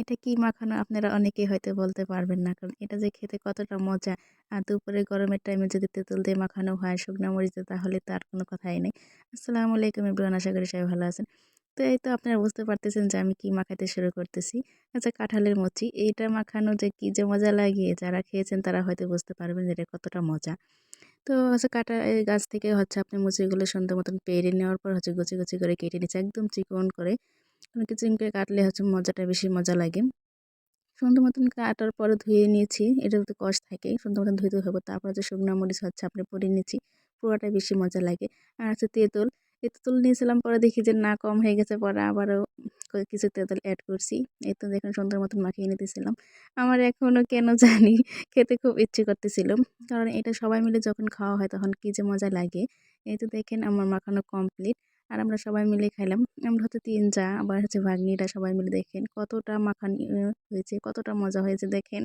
এটা কি মাখানো আপনারা অনেকেই হয়তো বলতে পারবেন না। কারণ এটা যে খেতে কতটা মজা আর দুপুরে গরমের টাইমে যদি তেঁতুল দিয়ে মাখানো হয়, শুকনো মরিচ তাহলে তার কোনো কথাই নেই। আসসালামু আলাইকুম এভরিওয়ান, আশা করি সবাই ভালো আছেন। তো এই তো আপনারা বুঝতে পারতেছেন যে আমি কি মাখাতে শুরু করতেছি। আচ্ছা কাঁঠালের মুচি, এইটা মাখানো যে কী যে মজা লাগে, যারা খেয়েছেন তারা হয়তো বুঝতে পারবেন যে এটা কতটা মজা। তো হচ্ছে কাটা এই গাছ থেকে হচ্ছে আপনি মুচিগুলো সুন্দর মতন পেরে নেওয়ার পর হচ্ছে গুছি গুছি করে কেটে নিচ্ছে, একদম চিকন করে। চিকন করে কাটলে হচ্ছে মজাটা বেশি মজা লাগে সুন্দর মতন কাটার পরে ধুয়ে নিয়েছি এটা তো কষ থাকে সুন্দর মতন ধুয়ে হবে তারপর হচ্ছে শুকনো মরিচ হচ্ছে আপনি পরে নিয়েছি পুরোটাই বেশি মজা লাগে আর হচ্ছে তেঁতুল তেঁতুল নিয়েছিলাম পরে দেখি যে না কম হয়ে গেছে পরে আবারও কিছু তেঁতুল অ্যাড করছি এই তো দেখুন সুন্দর মতন মাখিয়ে নিতেছিলাম আমার এখনও কেন জানি খেতে খুব ইচ্ছে করতেছিল কারণ এটা সবাই মিলে যখন খাওয়া হয় তখন কী যে মজা লাগে এই তো দেখেন আমার মাখানো কমপ্লিট আর আমরা সবাই মিলে খাইলাম। আমরা হচ্ছে তিন যা আবার হচ্ছে ভাগ্নিরা সবাই মিলে দেখেন কতটা মাখানি হয়েছে, কতটা মজা হয়েছে দেখেন।